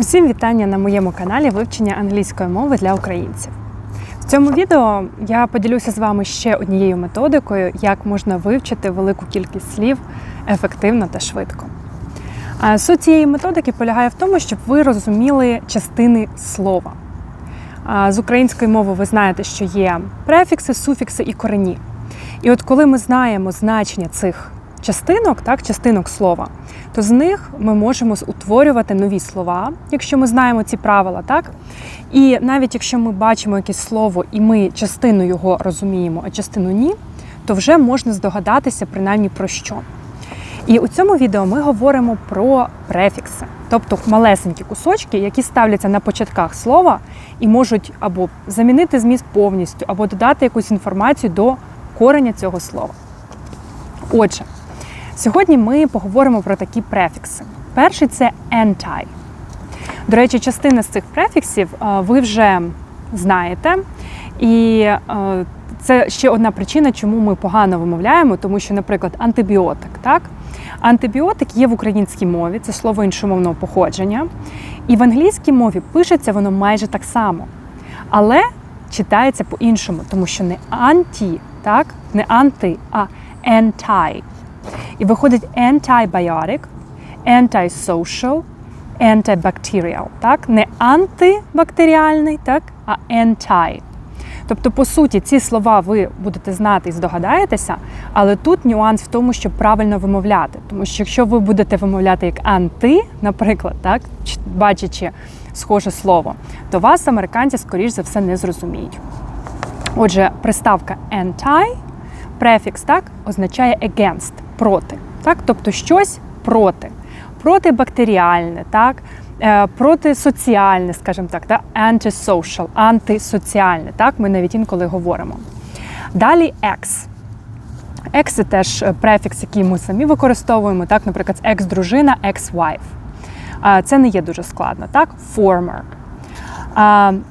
Усім вітання на моєму каналі вивчення англійської мови для українців. В цьому відео я поділюся з вами ще однією методикою, як можна вивчити велику кількість слів ефективно та швидко. Суть цієї методики полягає в тому, щоб ви розуміли частини слова. З української мови ви знаєте, що є префікси, суфікси і корені. І от коли ми знаємо значення цих частинок, так, частинок слова, то з них ми можемо утворювати нові слова, якщо ми знаємо ці правила, так? І навіть якщо ми бачимо якесь слово і ми частину його розуміємо, а частину ні, то вже можна здогадатися принаймні про що. І у цьому відео ми говоримо про префікси, тобто малесенькі кусочки, які ставляться на початках слова і можуть або замінити зміст повністю, або додати якусь інформацію до кореня цього слова. Отже, сьогодні ми поговоримо про такі префікси. Перший це anti. До речі, частина з цих префіксів е, ви вже знаєте. І е, це ще одна причина, чому ми погано вимовляємо, тому що, наприклад, антибіотик. Так? Антибіотик є в українській мові, це слово іншомовного походження. І в англійській мові пишеться воно майже так само. Але читається по-іншому, тому що не анті, так? не анти, а anti. І виходить antibiotic, antisocial, antibacterial. Так? Не антибактеріальний, так? а anti. Тобто, по суті, ці слова ви будете знати і здогадаєтеся, але тут нюанс в тому, щоб правильно вимовляти. Тому що якщо ви будете вимовляти як анти, наприклад, так, бачачи схоже слово, то вас американці, скоріш за все, не зрозуміють. Отже, приставка anti, префікс так, означає against проти. Так? Тобто щось проти. Протибактеріальне, так? Е, протисоціальне, скажімо так, так? antisocial, антисоціальне. Так? Ми навіть інколи говоримо. Далі ex. Ex – це теж префікс, який ми самі використовуємо, так, наприклад, екс-дружина, ex-wife. Це не є дуже складно. Так? Former.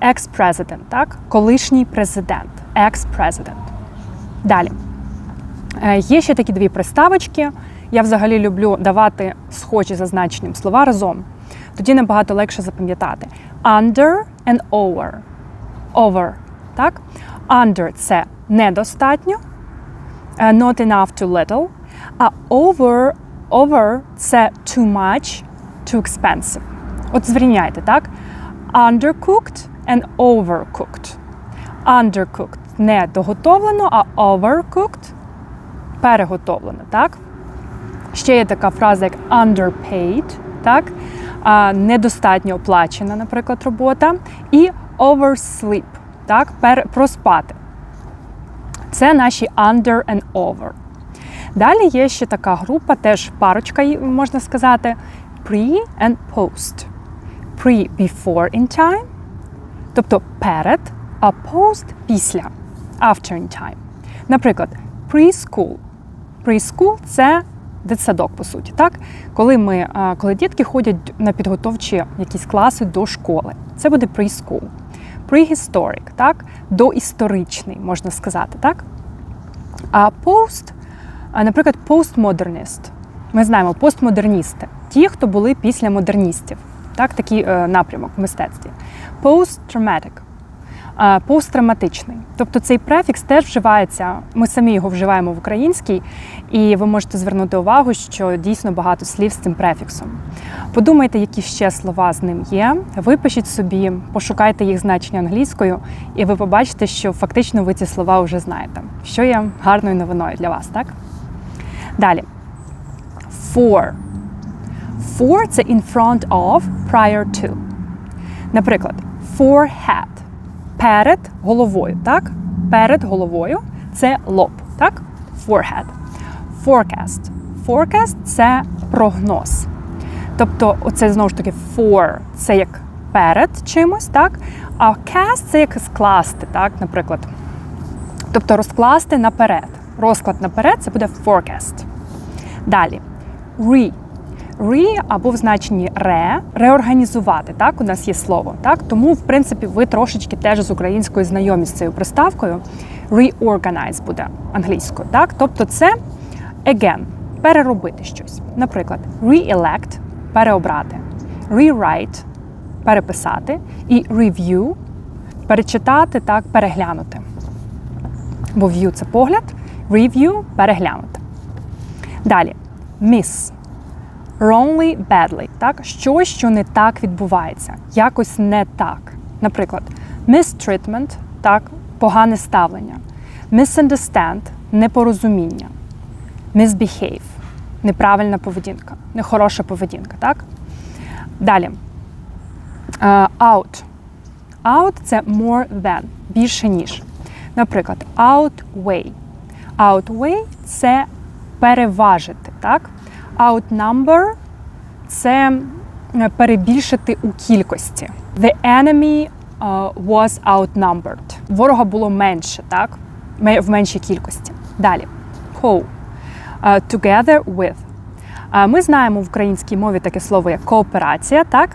Ex-president, так? колишній президент. Ex-president. Далі. Е, Є ще такі дві приставочки. Я взагалі люблю давати схожі за значенням слова разом. Тоді набагато легше запам'ятати. Under and over. Over. Так? Under це недостатньо. е, Not enough too little. А over, over це too much, too expensive. От звільняйте, так? Undercooked and overcooked. Undercooked не доготовлено, а overcooked переготовлено, так? Ще є така фраза, як underpaid, так? А, недостатньо оплачена, наприклад, робота. І oversleep, так? Пер, проспати. Це наші under and over. Далі є ще така група, теж парочка, можна сказати, pre and post. Pre before in time, тобто перед, а post після, after in time. Наприклад, preschool. Preschool – це дитсадок, по суті, так? Коли ми, коли дітки ходять на підготовчі якісь класи до школи. Це буде preschool. Prehistoric, так? Доісторичний, можна сказати, так? А post, наприклад, postmodernist. Ми знаємо постмодерністи, ті, хто були після модерністів, так, такий е, напрямок в мистецтві. Post-traumatic, е, посттравматичний. Тобто цей префікс теж вживається, ми самі його вживаємо в українській, і ви можете звернути увагу, що дійсно багато слів з цим префіксом. Подумайте, які ще слова з ним є. Випишіть собі, пошукайте їх значення англійською, і ви побачите, що фактично ви ці слова вже знаєте, що є гарною новиною для вас, так? Далі. For. For – це in front of, prior to. Наприклад, forehead. Перед головою, так? Перед головою це лоб, так? Forehead. Forecast. Forecast – це прогноз. Тобто, оце знову ж таки for – це як перед чимось, так? А cast – це як скласти, так, наприклад. Тобто розкласти наперед. Розклад наперед це буде forecast. Далі. Re. Re або в значенні ре реорганізувати. Так, у нас є слово. Так, тому, в принципі, ви трошечки теж з українською знайомі з цією приставкою. Reorganize буде англійською. Так, тобто це again, переробити щось. Наприклад, re-elect – переобрати, rewrite переписати, і review перечитати, так, переглянути. Бо view – це погляд, review переглянути. Далі miss. Wrongly, badly, так? Щось, що не так відбувається, якось не так. Наприклад, mistreatment, так, погане ставлення, misunderstand – непорозуміння, misbehave – неправильна поведінка, нехороша поведінка, так? Далі. Е, out. Out – це more than, більше ніж. Наприклад, outweigh. Outweigh – це переважити, так? Outnumber – це е, перебільшити у кількості. The enemy uh, was outnumbered. Ворога було менше, так? В меншій кількості. Далі. Co. Uh, together with. Ми знаємо в українській мові таке слово як кооперація, так?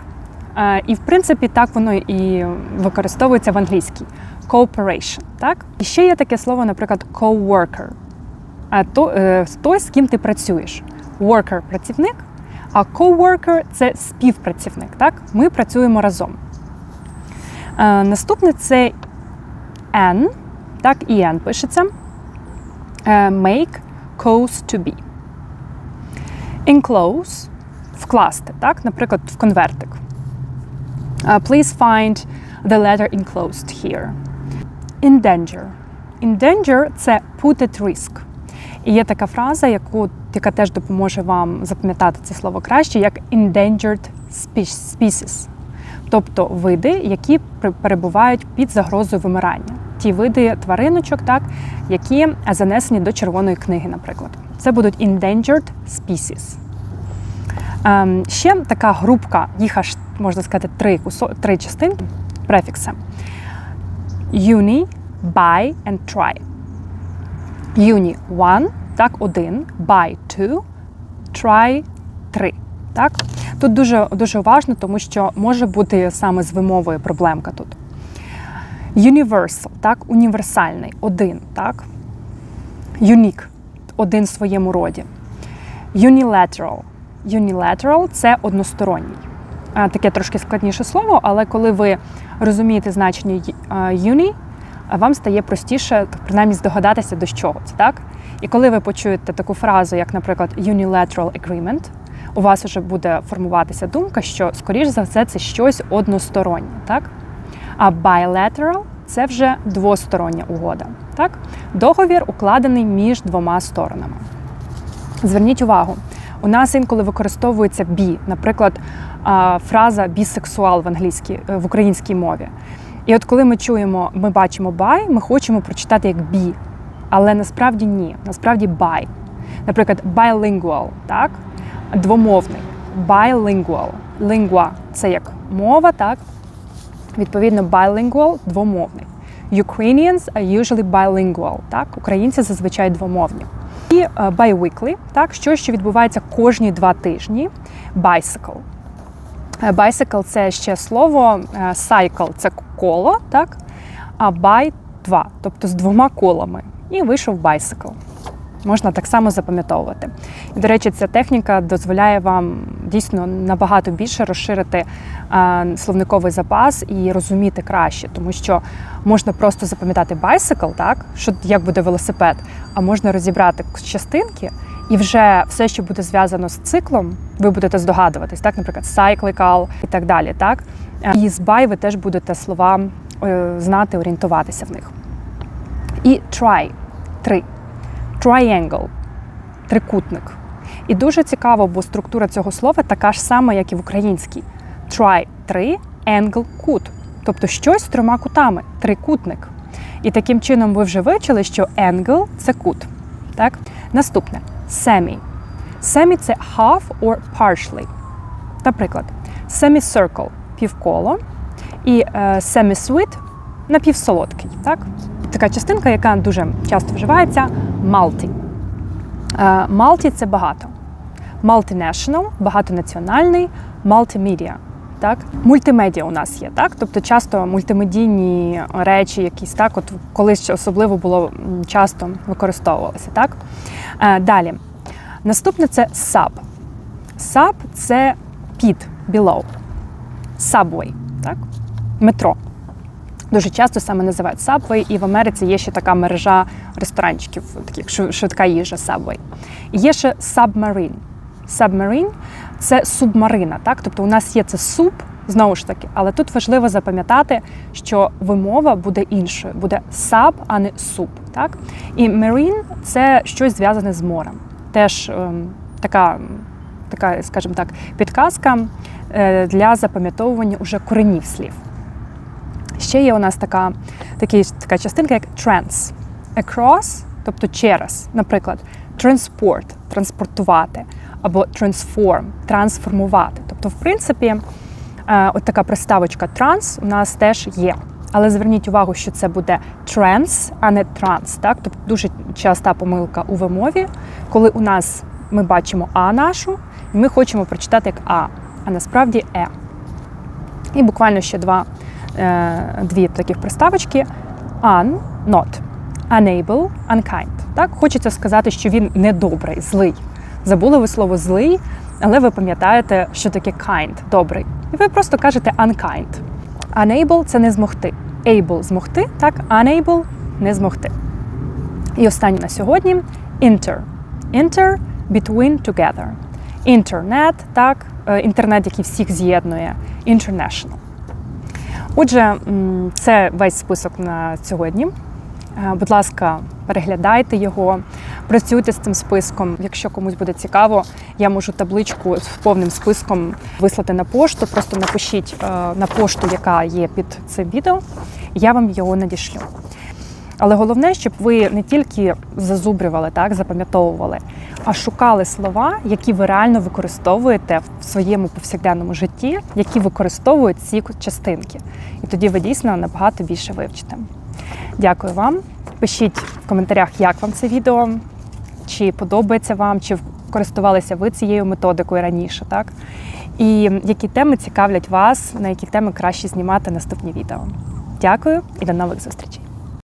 Е, І в принципі так воно і використовується в англійській. Cooperation, так? І ще є таке слово, наприклад, co-worker. А то е, той, з ким ти працюєш. Worker – працівник, а co-worker – це співпрацівник. Так? Ми працюємо разом. Е, наступне це N, так, N пишеться. Е, make cause to be. Enclose – вкласти, так? наприклад, в конвертик. Uh, please find the letter enclosed here. Endanger. Endanger – це put at risk. І є така фраза, яку, яка теж допоможе вам запам'ятати це слово краще, як endangered species. Тобто види, які перебувають під загрозою вимирання. Ті види твариночок, так, які занесені до червоної книги, наприклад. Це будуть endangered species. Ем, ще така групка, їх аж можна сказати три, три частинки, префікси. Uni, by and try. Uni – one, так, один, by two, try три. Так? Тут дуже, дуже уважно, тому що може бути саме з вимовою проблемка тут. Universal, так, універсальний, один, так. Unique – один в своєму роді. Unilateral. Unilateral – це односторонній. Таке трошки складніше слово, але коли ви розумієте значення uni, е, вам стає простіше принаймні здогадатися, до чого це, так? І коли ви почуєте таку фразу, як, наприклад, unilateral agreement, у вас вже буде формуватися думка, що, скоріш за все, це щось одностороннє, так? А bilateral – це вже двостороння угода, так? Договір укладений між двома сторонами. Зверніть увагу, у нас інколи використовується бі, наприклад, фраза бісексуал в англійській в українській мові. І от коли ми чуємо, ми бачимо бай, ми хочемо прочитати як бі, але насправді ні, насправді бай. Наприклад, bilingual, так? Двомовний. Bilingual. Lingua – це як мова, так? Відповідно, bilingual – двомовний. Ukrainians are usually bilingual, так? Українці зазвичай двомовні. І е, biweekly, так, щось, що відбувається кожні два тижні. Bicycle. Е, Bicycle – це ще слово, е, cycle – це коло, так? А by – два, тобто з двома колами. І вийшов bicycle. Можна так само запам'ятовувати. І, до речі, ця техніка дозволяє вам дійсно набагато більше розширити е, словниковий запас і розуміти краще, тому що можна просто запам'ятати bicycle, так, що як буде велосипед, а можна розібрати частинки, і вже все, що буде зв'язано з циклом, ви будете здогадуватись, так, наприклад, cyclical і так далі. Так? Е, І з by ви теж будете слова е, знати, орієнтуватися в них. І try три. Triangle трикутник. І дуже цікаво, бо структура цього слова така ж сама, як і в українській. Try три, angle кут. Тобто щось з трьома кутами, трикутник. І таким чином ви вже вивчили, що angle – це кут. Так? Наступне semi. Semi – це half or partially. Наприклад, semicircle – півколо, і е, semi-sweet – напівсолодкий. Так? Така частинка, яка дуже часто вживається multi. Е, Multi – це багато. Multinational – багатонаціональний, multimedia. Так? Мультимедіа у нас є, так? Тобто часто мультимедійні речі, якісь так, от колись особливо було часто використовувалося. Так? Е, Далі. Наступне це sub. Sub – це під, below. Subway. так? Метро. Дуже часто саме називають Subway, і в Америці є ще така мережа ресторанчиків, таких швидка їжа Subway. І є ще Submarine. Submarine – це субмарина, так? Тобто у нас є це суп, знову ж таки, але тут важливо запам'ятати, що вимова буде іншою, буде sub, а не суп. І marine – це щось зв'язане з морем. Теж ем, така, така, скажімо так, підказка е, для запам'ятовування уже коренів слів. Ще є у нас така, такий, така частинка, як trans. Across, тобто через, наприклад, transport – транспортувати, або transform – трансформувати. Тобто, в принципі, е, от така приставочка trans у нас теж є. Але зверніть увагу, що це буде trans, а не транс. Так? Тобто дуже часта помилка у вимові, коли у нас ми бачимо А нашу, і ми хочемо прочитати як А, а насправді Е. І буквально ще два, е, дві таких приставочки: un, not, unable, unkind. Так, хочеться сказати, що він недобрий, злий. Забули ви слово злий, але ви пам'ятаєте, що таке kind, добрий. І ви просто кажете unkind. Unable – це не змогти. Able змогти, так, unable не змогти. І останнє на сьогодні inter. Inter between together. Інтернет, так, е, інтернет, який всіх з'єднує, international. Отже, це весь список на сьогодні. Е, Будь ласка, переглядайте його, працюйте з цим списком. Якщо комусь буде цікаво, я можу табличку з повним списком вислати на пошту. Просто напишіть е, на пошту, яка є під цим відео, і я вам його надішлю. Але головне, щоб ви не тільки зазубрювали, так, запам'ятовували, а шукали слова, які ви реально використовуєте в своєму повсякденному житті, які використовують ці частинки. І тоді ви дійсно набагато більше вивчите. Дякую вам. Пишіть в коментарях, як вам це відео, чи подобається вам, чи користувалися ви цією методикою раніше, так? І які теми цікавлять вас, на які теми краще знімати наступні відео. Дякую і до нових зустрічей!